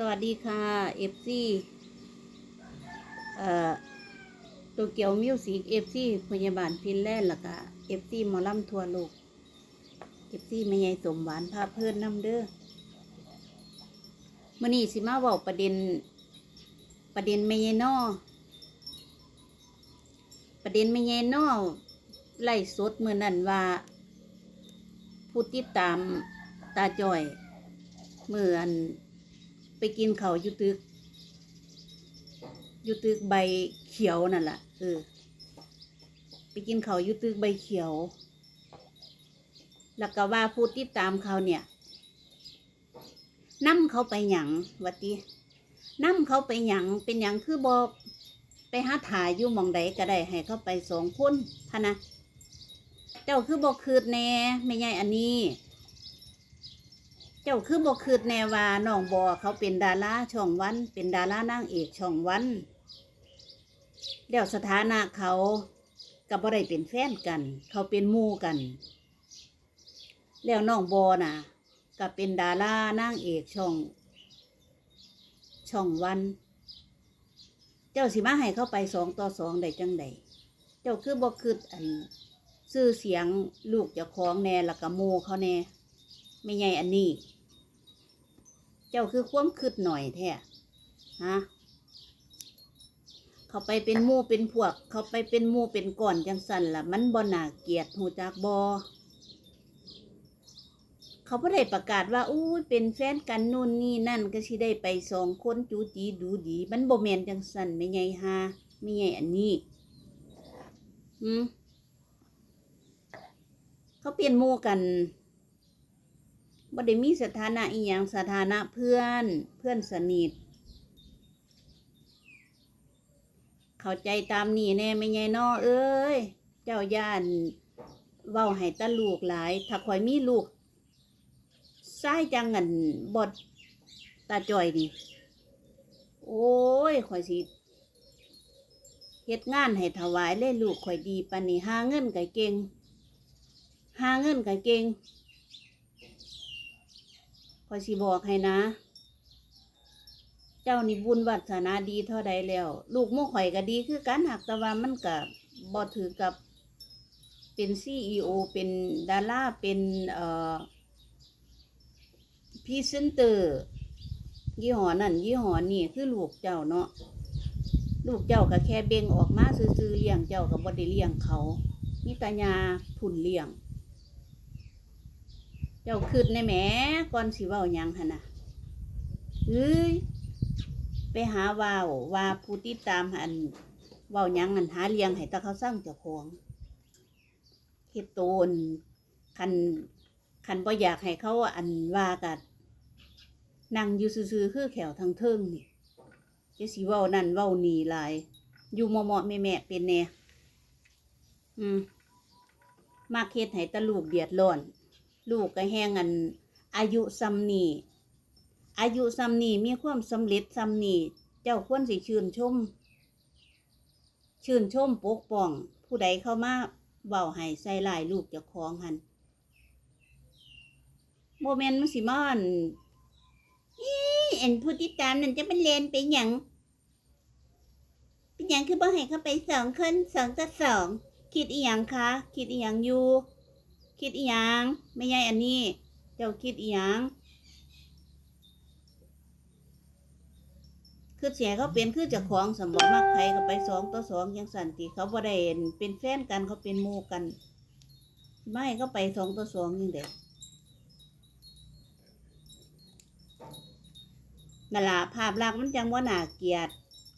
สวัสดีค่ะเอฟซีเอ่อโตเกียวมิวสิกเอฟซีพยาบาลฟินแลนด์แล้วก็เอฟซีมอลำทัวโลกเอฟซีไม่ใหญ่สมหวานพาเพื่อนนำเด้อมื่อนี้สิมาบอกประเด็น ประเด็นไม่ใหญ่นอประเด็นไม่ใหญ่นอไล่สดเมือนั่นว่าผู้ติดตามตาจ่อยเมื่ออัน ไปกินเขาอยู่ตึก อยู่ตึกใบเขียวนั่นแหละเออ ไปกินเขาอยู่ตึกใบเขียว แล้วก็ว่าผู้ติดตามเขาเนี่ยนํเขาไปหยังวัตินํเขาไปหยังเป็นหยังคือบอกไปหาถ่ายอยู่มองใดก็ได้ให้เขาไปสองคนพะนะ เจ้าคือบอกคืดแน่ไม่ใหญ่อันนี้ เจ้าคือบอกคืดแนวาน้องบอเขาเป็นดาราช่องวัน เป็นดารานางเอกช่องวันแล้วสถานะเขากับบ่ได้เป็นแฟนกัน เขาเป็นมู่กัน แล้วน้องบอน่ะก็เป็นดารานางเอกช่อง ช่องวัน เจ้าสิมาให้เข้าไปสองต่อสองได้จังใดเจ้าคือบอกคืดอันชื่อเสียงลูกเจ้าของแน่ล้วก็หมู่เขาแน่ไม่ใหญ่อันนี้ เจ้าคือความคืดหน่อยแท้ฮะเขาไปเป็นมู่เป็นพวก เขาไปเป็นมู่เป็นก่อนจังสันล่ะ มันบ่น่าเกียดหูจากบอเขาบ่ได้ประกาศว่าอู้ยเป็นแฟนกันนู่นนี่นั่นก็สิได้ไปสองคนจูจีดูดี มันบ่แมนจังสันไม่ไงฮะไม่ไงอันนี้หืมเขาเปลี่ยนมู่กัน บ่ได้มีสถานะอีหยังสถานะเพื่อนเพื่อนสนิท เข้าใจตามนี่แน่ไม่ไงนอเอ้ย เจ้าย่านเว้าให้ตาลูกหลาย ถ้าข่อยมีลูกซ้ายจังงันบดตาจ่อยนี่โอ้ยข่อยสิเฮ็ดงานให้ถวายเลยลูกข่อยดีปานนี้หาเงินก็เก่งหาเงินก็เก่ง ข่อยสิบอกให้นะ เจ้านี่บุญวัฒนาดีเท่าใดแล้ว ลูกหมู่ข่อยก็ดีคือกันหักต่ว่ามันก็บ่ถือกับเป็นซีอีโอเป็นดาราเป็นเอ่อพรีเซนเตอร์ ยี่ห้อนั่นยี่ห้อนี่คือลูกเจ้าเนาะลูกเจ้าก็แค่เบ่งออกมาซื่อๆเลี้ยงเจ้าก็บ่ได้เลี้ยงเขา มีตายาผุนเลี้ยง เจ้าคืดในแหมก่อนสิเว้าหยังหั่นน่ะเอ้ยไปหาว่าวว่าผู้ติดตามอันเว้าหยังอันหาเลี้ยงให้ตาเขาสร้างเจ้าของเฮ็ดโตนคันคันบ่อยากให้เขาอันว่ากันนั่งอยู่ซื่อๆคือแขวทางเทิงนี่จะสิเว้านั่นเว้านี่หลายอยู่เหมาะๆแม่ๆเป็นแน่อืมมากเฮ็ดให้ตาลูกเดือดร้อน ลูกก็แห้งอัน อายุซ้ำนี่อายุซ้ำนี่มีความสำเร็จซ้ำนี่เจ้าควรสิชื่นชม ชื่นชมปกป้อง ผู้ใดเข้ามาเว้าให้ใส่ลายลูกเจ้าของหันโมเมนต์มันสิมอนอีเอ็นผู้ติดตามนั่นจะเป็นเลนไปหยังเป็นหยังคือบ่ให้เข้าไปสองคนสองต่อสองคิดอีหยังคะ คิดอีหยังอยู่ คิดอีหยังไม่ใช่อันนี้ เจ้าคิดอีหยังคือเสียเขาเป็นคือเจ้าของสมบัติมักใครก็ไปสองต่อสองยังสันติเขาบ่ได้เป็นแฟนกันเขาเป็นหมู่กัน ไม่เขาไปสองต่อสองยังเด็กนั่นละภาพลักษณ์มันจังว่าหนาเกียด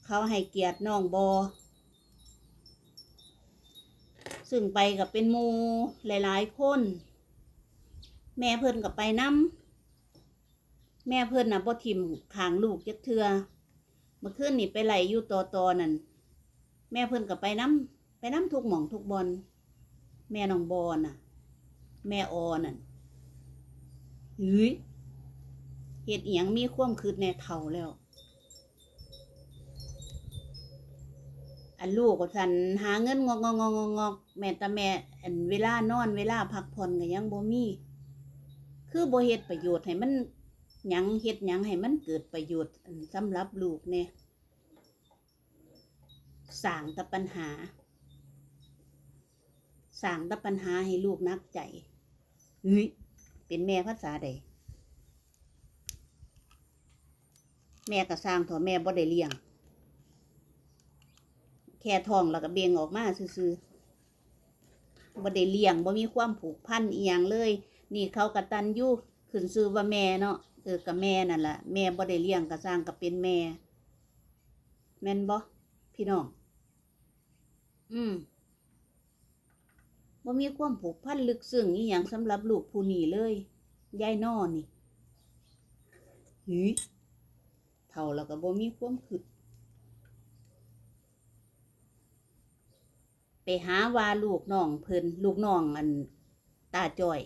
เขาให้เกียรติน้องบอ ซึ่งไปกับเป็นมูหลายๆ คน แม่เพิ่นกับไปน้ำแม่เพิ่นน่ะบ่ทิมขางลูกจักเทือเมื่อคืนนี่ไปไหลอยู่ต่อตอนั่นแม่เพิ่นกับไปน้ำไปน้ำทุกหม่องทุกบอลแม่น้องบอน่ะ แม่ออนั่นเฮ้ยเหตุเอียงมีความคืดแน่เท่าแล้ว อันลูกก็สันหาเงินงอกงอกงอกงอกงอกแม่แต่แม่อันเวลานอนเวลาพักผ่อนก็ยังบ่มี คือบ่เฮ็ดประโยชน์ให้มันหยังเฮ็ดหยังให้มันเกิดประโยชน์อันสำหรับลูกเนี่ยสร้างแต่ปัญหาสร้างแต่ปัญหาให้ลูกนักใจเฮ้ยเป็นแม่ภาษาใดแม่ก็สร้างเถอะแม่บ่ได้เลี้ยง แค่ท้องแล้วก็เบ่งออกมาซื่อๆบ่ได้เลี้ยงบ่มีความผูกพันอีหยังเลย นี่เขากตันอยูขึ้นซื้อว่าแม่เนาะเออกับแม่นั่นล่ะแม่บ่ได้เลี้ยงก็สร้างก็เป็นแม่ แม่นบ่พี่น้อง อืมบ่มีความผูกพันลึกซึ้งอีหยังสำหรับลูกผู้นี้เลยยายนอนี่หืยเท่าแล้วก็บ่มีความคิด ไปหาว่าลูกน้องเพิ่นลูกน้องอันตาจ้อย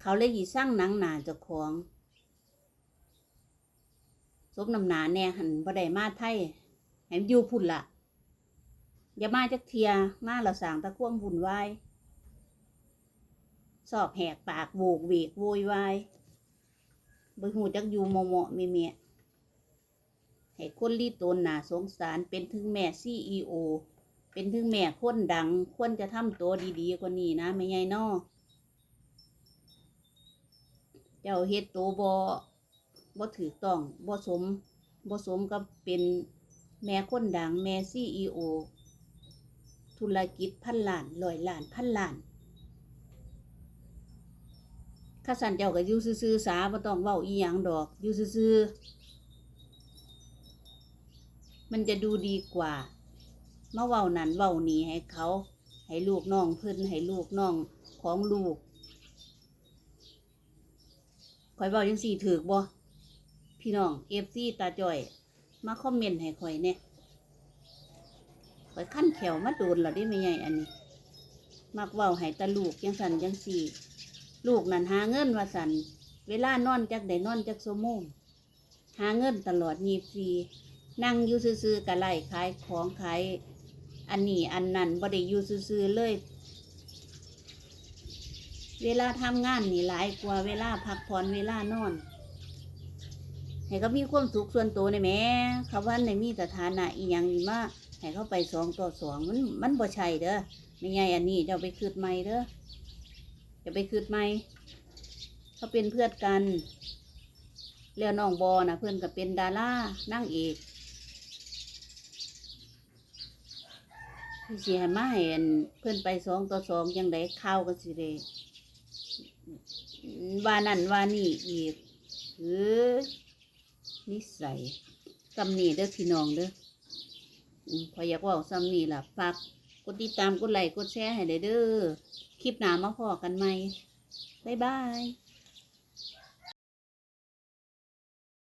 เขาเลยยีสร้างหนังหนาเจ้าของซบน้ำหนาแน่หันบ่ได้มาไทยให้มันอยู่พุ่นละอย่ามาจักเทียมาเราสางตะควงบุญวายสอบแหกปากโวกเวกโวยวายบ่หูจักอยู่เหมาะเมียให้คนรีตนหนาสงสารเป็นถึงแม่ซีอีโอ เป็นถึงแม่คนดังควรจะทำตัวดีๆกว่านี้นะไม่ใหญ่นอเจ้าเฮ็ดตัวบ่บ่ถือต้องบ่สมบ่สมกับเป็นแม่คนดังแม่ซีอีโอธุรกิจพันล้านร้อยล้านพันล้านข้าสันเจ้าก็ยู่ซื่อสาบ่ต้องเว้าอีหยังดอกยู่ซื่อมันจะดูดีกว่า มาเว้านั่นเว้านี่ให้เขา ให้ลูกน้องเพิ่นให้ลูกน้องของลูกคอยเว้าจังสี่ถือบ่พี่น้องเอฟซีตาจ่อย มาคอมเมนต์ให้ข่อยเนี่ยข่อยขั้นแขวมาโดนและได้ไม่ใหญ่อันนี้ มักเว้าให้ตาลูกจังสันจังสี่ ลูกนั่นหาเงินว่าสันเวลานอนจักได้นอนจักชั่วโมงหาเงินตลอดยีฟรีนั่งอยู่ซื่อๆกะไล่ขายของขาย อันนี้อันนั้นบ่ได้อยู่ซื่อๆเลย เวลาทำงานนี่หลายกว่าเวลาพักผ่อนเวลานอนให้เขามีความสุขส่วนตัวในแหม่เขาว่าในมีสถานะอีหยังนี่มาให้เขาไปสองต่อสองมันมันบ่ใช่เด้อไม่ไงอันนี้จะไปคืดใหม่เด้อจะไปคืดใหม่เขาเป็นเพื่อนกัน แล้วน้องบอนะเพื่อนก็เป็นดารานั่งเอก สิให้มาให้อันเพื่อนไปสองต่อสองยังไดข้าวก็สิได้ว่านั่นว่านี่อีกเออนิสัยกำนี่เด้อพี่น้องเด้อพออยากว่าซ้ำนี่ล่ะฝากกดติดตามกดไลค์กดแชร์ให้ได้เด้อคลิปหน้ามาพอกันใหม่บ๊ายบาย